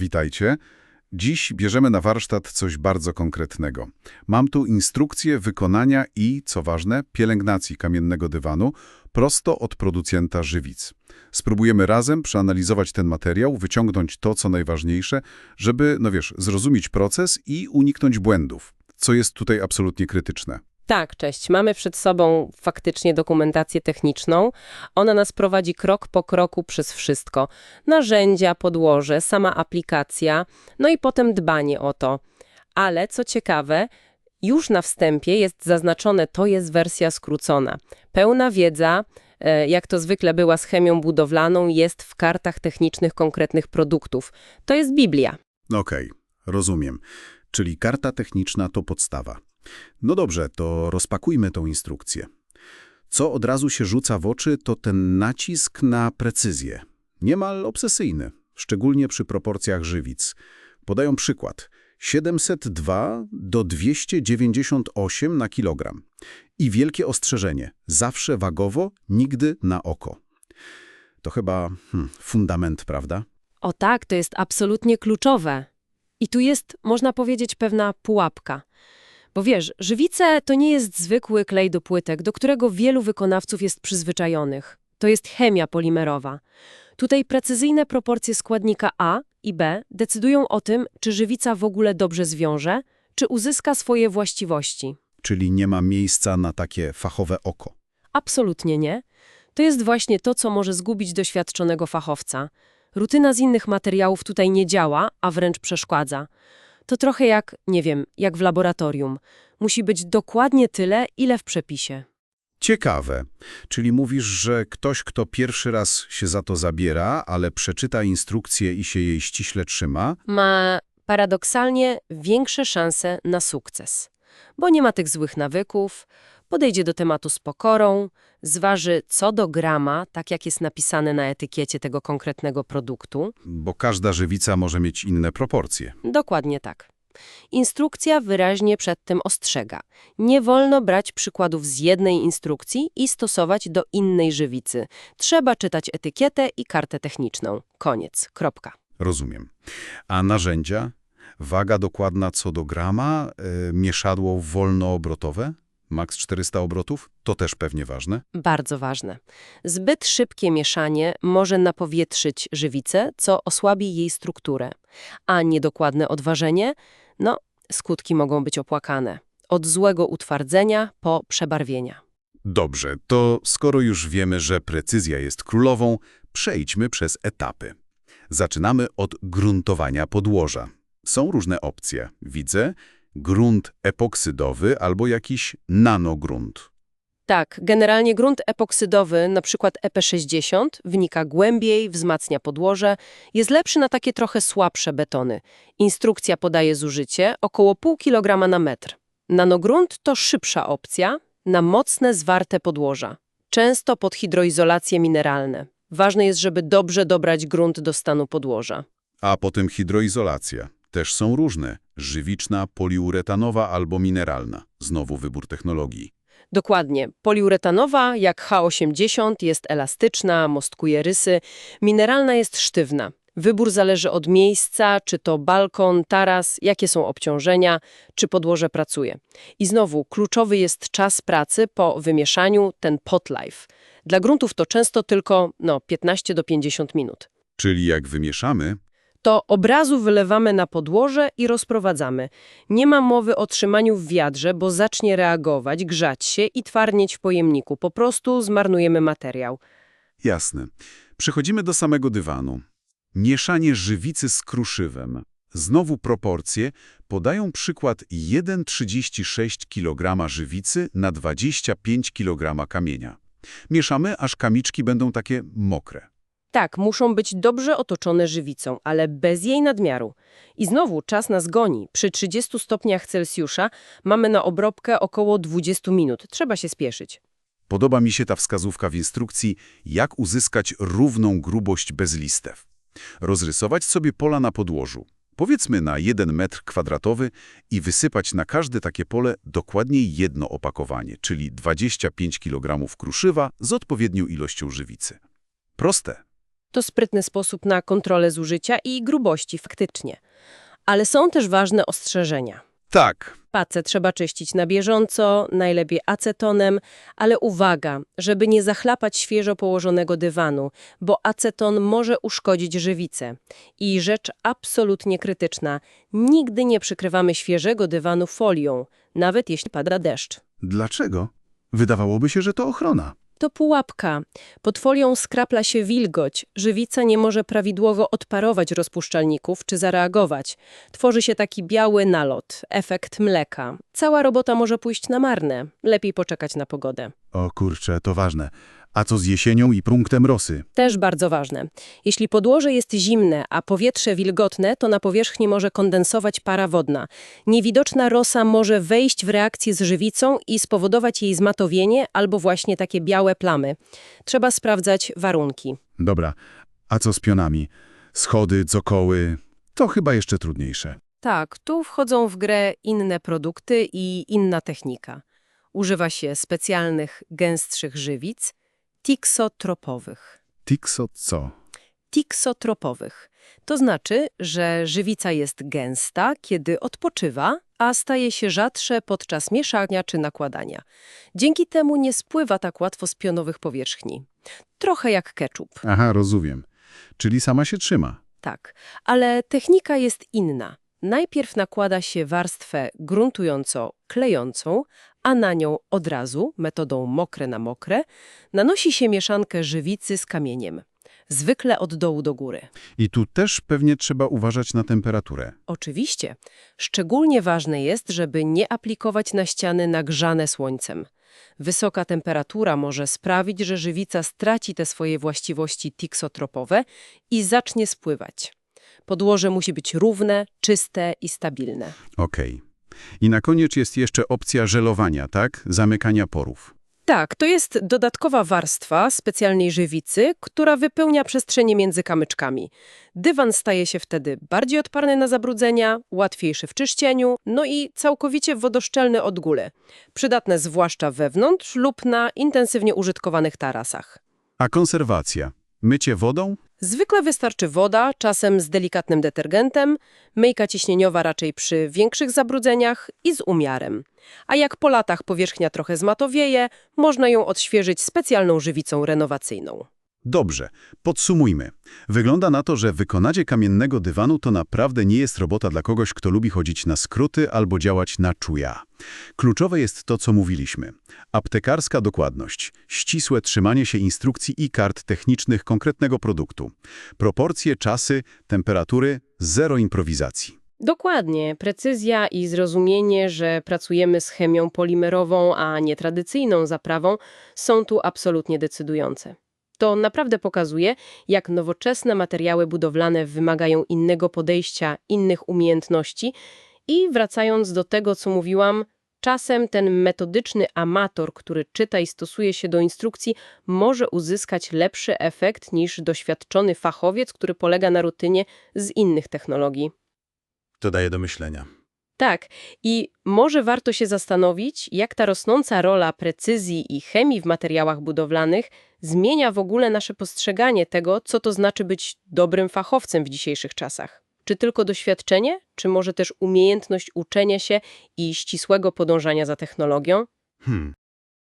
Witajcie. Dziś bierzemy na warsztat coś bardzo konkretnego. Mam tu instrukcję wykonania i, co ważne, pielęgnacji kamiennego dywanu prosto od producenta żywic. Spróbujemy razem przeanalizować ten materiał, wyciągnąć to, co najważniejsze, żeby, no wiesz, zrozumieć proces i uniknąć błędów, co jest tutaj absolutnie krytyczne. Tak, cześć. Mamy przed sobą faktycznie dokumentację techniczną. Ona nas prowadzi krok po kroku przez wszystko. Narzędzia, podłoże, sama aplikacja, no i potem dbanie o to. Ale co ciekawe, już na wstępie jest zaznaczone, to jest wersja skrócona. Pełna wiedza, e, jak to zwykle była z chemią budowlaną, jest w kartach technicznych konkretnych produktów. To jest Biblia. Okej, rozumiem. Czyli karta techniczna to podstawa. No dobrze, to rozpakujmy tą instrukcję. Co od razu się rzuca w oczy, to ten nacisk na precyzję. Niemal obsesyjny, szczególnie przy proporcjach żywic. Podają przykład. 702 do 298 na kilogram. I wielkie ostrzeżenie. Zawsze wagowo, nigdy na oko. To chyba hmm, fundament, prawda? O tak, to jest absolutnie kluczowe. I tu jest, można powiedzieć, pewna pułapka. Bo wiesz, żywice to nie jest zwykły klej do płytek, do którego wielu wykonawców jest przyzwyczajonych. To jest chemia polimerowa. Tutaj precyzyjne proporcje składnika A i B decydują o tym, czy żywica w ogóle dobrze zwiąże, czy uzyska swoje właściwości. Czyli nie ma miejsca na takie fachowe oko. Absolutnie nie. To jest właśnie to, co może zgubić doświadczonego fachowca. Rutyna z innych materiałów tutaj nie działa, a wręcz przeszkadza. To trochę jak, nie wiem, jak w laboratorium. Musi być dokładnie tyle, ile w przepisie. Ciekawe. Czyli mówisz, że ktoś, kto pierwszy raz się za to zabiera, ale przeczyta instrukcję i się jej ściśle trzyma, Ma paradoksalnie większe szanse na sukces. Bo nie ma tych złych nawyków, podejdzie do tematu z pokorą, zważy co do grama, tak jak jest napisane na etykiecie tego konkretnego produktu. bo każda żywica może mieć inne proporcje. Dokładnie tak. Instrukcja wyraźnie przed tym ostrzega. Nie wolno brać przykładów z jednej instrukcji i stosować do innej żywicy. Trzeba czytać etykietę i kartę techniczną. Koniec. Kropka. Rozumiem. A narzędzia? Waga dokładna co do grama, y, mieszadło wolnoobrotowe, maks 400 obrotów, to też pewnie ważne. Bardzo ważne. Zbyt szybkie mieszanie może napowietrzyć żywicę, co osłabi jej strukturę. A niedokładne odważenie? No, skutki mogą być opłakane. Od złego utwardzenia po przebarwienia. Dobrze, to skoro już wiemy, że precyzja jest królową, przejdźmy przez etapy. Zaczynamy od gruntowania podłoża. Są różne opcje. Widzę grunt epoksydowy albo jakiś nanogrunt. Tak, generalnie grunt epoksydowy, np. EP60, wnika głębiej, wzmacnia podłoże, jest lepszy na takie trochę słabsze betony. Instrukcja podaje zużycie około pół kilograma na metr. Nanogrunt to szybsza opcja na mocne, zwarte podłoża. Często pod hidroizolacje mineralne. Ważne jest, żeby dobrze dobrać grunt do stanu podłoża. A potem hidroizolacja. Też są różne. Żywiczna, poliuretanowa albo mineralna. Znowu wybór technologii. Dokładnie. Poliuretanowa, jak H80, jest elastyczna, mostkuje rysy. Mineralna jest sztywna. Wybór zależy od miejsca, czy to balkon, taras, jakie są obciążenia, czy podłoże pracuje. I znowu, kluczowy jest czas pracy po wymieszaniu, ten pot life. Dla gruntów to często tylko no, 15 do 50 minut. Czyli jak wymieszamy, To obrazu wylewamy na podłoże i rozprowadzamy. Nie ma mowy o trzymaniu w wiadrze, bo zacznie reagować, grzać się i twardnieć w pojemniku. Po prostu zmarnujemy materiał. Jasne. Przechodzimy do samego dywanu. Mieszanie żywicy z kruszywem. Znowu proporcje podają przykład 1,36 kg żywicy na 25 kg kamienia. Mieszamy, aż kamiczki będą takie mokre. Tak, muszą być dobrze otoczone żywicą, ale bez jej nadmiaru. I znowu czas nas goni. Przy 30 stopniach Celsjusza mamy na obróbkę około 20 minut. Trzeba się spieszyć. Podoba mi się ta wskazówka w instrukcji, jak uzyskać równą grubość bez listew. Rozrysować sobie pola na podłożu, powiedzmy na 1 metr kwadratowy i wysypać na każde takie pole dokładnie jedno opakowanie, czyli 25 kg kruszywa z odpowiednią ilością żywicy. Proste. To sprytny sposób na kontrolę zużycia i grubości faktycznie. Ale są też ważne ostrzeżenia. Tak, Pacę trzeba czyścić na bieżąco, najlepiej acetonem, ale uwaga, żeby nie zachlapać świeżo położonego dywanu, bo aceton może uszkodzić żywicę. I rzecz absolutnie krytyczna, nigdy nie przykrywamy świeżego dywanu folią, nawet jeśli pada deszcz. dlaczego? Wydawałoby się, że to ochrona. To pułapka. Pod folią skrapla się wilgoć. Żywica nie może prawidłowo odparować rozpuszczalników czy zareagować. Tworzy się taki biały nalot, efekt mleka. Cała robota może pójść na marne. Lepiej poczekać na pogodę. O kurczę, to ważne. A co z jesienią i prunktem rosy? Też bardzo ważne. Jeśli podłoże jest zimne, a powietrze wilgotne, to na powierzchni może kondensować para wodna. Niewidoczna rosa może wejść w reakcję z żywicą i spowodować jej zmatowienie albo właśnie takie białe plamy. Trzeba sprawdzać warunki. Dobra, a co z pionami? Schody, cokoły? To chyba jeszcze trudniejsze. Tak, tu wchodzą w grę inne produkty i inna technika. Używa się specjalnych, gęstszych żywic, tiksotropowych. Tixo co? Tiksotropowych. To znaczy, że żywica jest gęsta, kiedy odpoczywa, a staje się rzadsze podczas mieszania czy nakładania. Dzięki temu nie spływa tak łatwo z pionowych powierzchni. Trochę jak ketchup. Aha, rozumiem. Czyli sama się trzyma. Tak, ale technika jest inna. Najpierw nakłada się warstwę gruntująco-klejącą, a na nią od razu, metodą mokre na mokre, nanosi się mieszankę żywicy z kamieniem. Zwykle od dołu do góry. I tu też pewnie trzeba uważać na temperaturę. Oczywiście. Szczególnie ważne jest, żeby nie aplikować na ściany nagrzane słońcem. Wysoka temperatura może sprawić, że żywica straci te swoje właściwości tiksotropowe i zacznie spływać. Podłoże musi być równe, czyste i stabilne. Okej. I na koniec jest jeszcze opcja żelowania, tak? Zamykania porów. Tak, to jest dodatkowa warstwa specjalnej żywicy, która wypełnia przestrzenie między kamyczkami. Dywan staje się wtedy bardziej odparny na zabrudzenia, łatwiejszy w czyszczeniu, no i całkowicie wodoszczelny od góry. Przydatne zwłaszcza wewnątrz lub na intensywnie użytkowanych tarasach. A konserwacja? Mycie wodą? Zwykle wystarczy woda, czasem z delikatnym detergentem, myjka ciśnieniowa raczej przy większych zabrudzeniach i z umiarem. A jak po latach powierzchnia trochę zmatowieje, można ją odświeżyć specjalną żywicą renowacyjną. Dobrze, podsumujmy. Wygląda na to, że wykonanie kamiennego dywanu to naprawdę nie jest robota dla kogoś, kto lubi chodzić na skróty albo działać na czuja. Kluczowe jest to, co mówiliśmy. Aptekarska dokładność, ścisłe trzymanie się instrukcji i kart technicznych konkretnego produktu. Proporcje, czasy, temperatury, zero improwizacji. Dokładnie. Precyzja i zrozumienie, że pracujemy z chemią polimerową, a nie tradycyjną zaprawą, są tu absolutnie decydujące. To naprawdę pokazuje, jak nowoczesne materiały budowlane wymagają innego podejścia, innych umiejętności i wracając do tego, co mówiłam, czasem ten metodyczny amator, który czyta i stosuje się do instrukcji, może uzyskać lepszy efekt niż doświadczony fachowiec, który polega na rutynie z innych technologii. To daje do myślenia. Tak, i może warto się zastanowić, jak ta rosnąca rola precyzji i chemii w materiałach budowlanych zmienia w ogóle nasze postrzeganie tego, co to znaczy być dobrym fachowcem w dzisiejszych czasach. Czy tylko doświadczenie, czy może też umiejętność uczenia się i ścisłego podążania za technologią? Hmm.